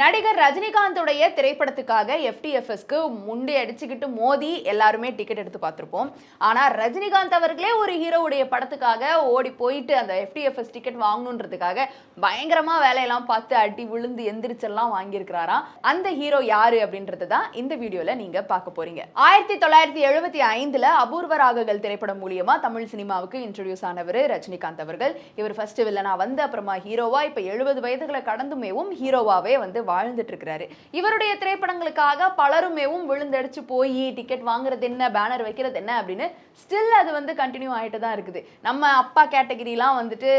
நடிகர் ரஜினிகாந்தோடைய திரைப்படத்துக்காக எஃப்டிஎஃப்எஸ்க்கு முண்டி அடிச்சுக்கிட்டு மோதி எல்லாருமே டிக்கெட் எடுத்து பார்த்துருப்போம். ஆனால் ரஜினிகாந்த் அவர்களே ஒரு ஹீரோவுடைய படத்துக்காக ஓடி போயிட்டு அந்த எஃப்டிஎஃப்எஸ் டிக்கெட் வாங்கணுன்றதுக்காக பயங்கரமா வேலையெல்லாம் பார்த்து அடி விழுந்து எந்திரிச்செல்லாம் வாங்கியிருக்கிறாராம் அந்த ஹீரோ யாரு அப்படின்றது தான் இந்த வீடியோவில் நீங்கள் பார்க்க போறீங்க. ஆயிரத்தி தொள்ளாயிரத்தி எழுபத்தி ஐந்தில் அபூர்வ ராகங்கள் திரைப்படம் மூலியமா தமிழ் சினிமாவுக்கு இன்ட்ரடியூஸ் ஆனவர் ரஜினிகாந்த் அவர்கள். இவர் ஃபர்ஸ்ட் வில்லனா வந்து அப்புறமா ஹீரோவா இப்போ எழுபது வயதுகளை கடந்துமேவும் ஹீரோவாவே வந்து வாழ்ந்துட்டு இருக்கிறாரு இவருடைய திரைப்படங்களுக்காக பலருமேவும் விழுந்தடிச்சு போய் டிக்கெட் வாங்குறது என்ன பேனர் வைக்கிறது என்ன அப்படின்னு ஸ்டில் அது வந்து கண்டினியூ ஆகிட்டு தான் இருக்குது. நம்ம அப்பா கேட்டகிரிலாம் வந்துட்டு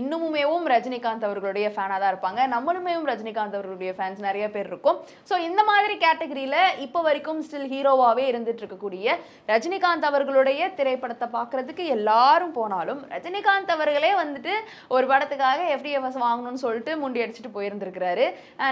இன்னுமுமேவும் ரஜினிகாந்த் அவர்களுடைய ஃபேனாக தான் இருப்பாங்க. நம்மளுமேவும் ரஜினிகாந்த் அவர்களுடைய ஃபேன்ஸ் நிறைய பேர் இருக்கும். ஸோ இந்த மாதிரி கேட்டகிரியில் இப்போ வரைக்கும் ஸ்டில் ஹீரோவாகவே இருந்துட்டு இருக்கக்கூடிய ரஜினிகாந்த் அவர்களுடைய திரைப்படத்தை பார்க்கறதுக்கு எல்லாரும் போனாலும் ரஜினிகாந்த் அவர்களே வந்துட்டு ஒரு படத்துக்காக எஃப்டிஎஃப்எஸ் வாங்கணும்னு சொல்லிட்டு முண்டி அடிச்சுட்டு போயிருந்திருக்கிறாரு.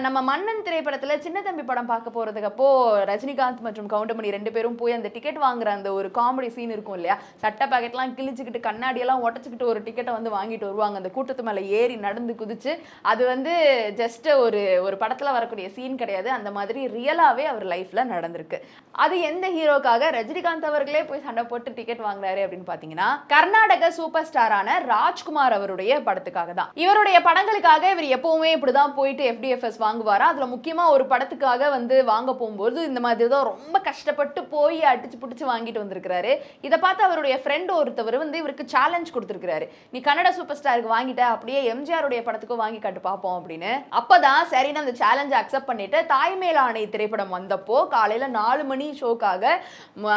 நம்ம மன்னன் திரைப்படத்தில் சின்ன தம்பி படம் பார்க்க போறதுக்கு அப்போ ரஜினிகாந்த் மற்றும் கவுண்டமணி ரெண்டு பேரும் போய் அந்த டிக்கெட் வாங்குற அந்த ஒரு காமெடி சீன் இருக்கும் இல்லையா? சட்டை பாக்கெட்லாம் கிழிச்சுக்கிட்டு கண்ணாடியெல்லாம் உடச்சிக்கிட்டு ஒரு டிக்கெட்டை வந்து வாங்கிட்டு வருவாங்க. அந்த கூட்டத்து மேலே ஏறி நடந்து குதிச்சு அது வந்து ஜஸ்ட் ஒரு ஒரு படத்தில் வரக்கூடிய சீன் கிடையாது. அந்த மாதிரி ரியலாகவே அவர் லைஃப்பில் நடந்திருக்கு. அது எந்த ஹீரோக்காக ரஜினிகாந்த் அவர்களே போய் சண்டை போட்டு டிக்கெட் வாங்குறாரு அப்படின்னு பார்த்தீங்கன்னா கர்நாடக சூப்பர் ஸ்டாரான ராஜ்குமார் அவருடைய படத்துக்காக தான். இவருடைய படங்களுக்காக இவர் எப்பவுமே இப்படிதான் போயிட்டு எஃப்டிஎஃப்எஸ் வாங்குவாரா? அதில் முக்கியமா ஒரு படத்துக்காக வந்து வாங்க போகும்போது இந்த மாதிரி தான் ரொம்ப கஷ்டப்பட்டு போய் அடிச்சு பிடிச்சி வாங்கிட்டு வந்திருக்கிறாரு. இதை பார்த்து அவருடைய ஃப்ரெண்ட் ஒருத்தவர் வந்து இவருக்கு சேலஞ்ச் கொடுத்துருக்கிறாரு. நீ கன்னட சூப்பர் ஸ்டாருக்கு வாங்கிட்ட அப்படியே எம்ஜிஆருடைய படத்துக்கும் வாங்கி காட்டு பார்ப்போம் அப்படின்னு. அப்போதான் சரின்னு அந்த சேலஞ்சை அக்செப்ட் பண்ணிட்டு தாய்மேல் ஆணை திரைப்படம் வந்தப்போ காலையில் நாலு மணி ஷோக்காக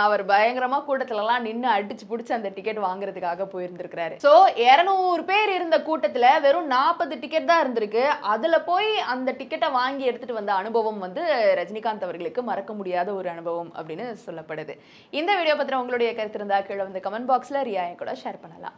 அவர் பயங்கரமாக கூட்டத்துலலாம் நின்று அடிச்சு பிடிச்சி அந்த டிக்கெட் வாங்குறதுக்காக போயிருந்திருக்கிறாரு. ஸோ இரநூறு பேர் இருந்த கூட்டத்தில் வெறும் நாற்பது டிக்கெட் தான் இருந்திருக்கு. அதில் போய் அந்த டிக்கெட் டிக்கெட்டை வாங்கி எடுத்துகிட்டு வந்த அனுபவம் வந்து ரஜினிகாந்த் அவர்களுக்கு மறக்க முடியாத ஒரு அனுபவம் அப்படின்னு சொல்லப்படுது. இந்த வீடியோ பத்திரம் உங்களுடைய கருத்து இருந்தால் கீழே வந்து கமெண்ட் பாக்ஸில் ரியாயை கூட ஷேர் பண்ணலாம்.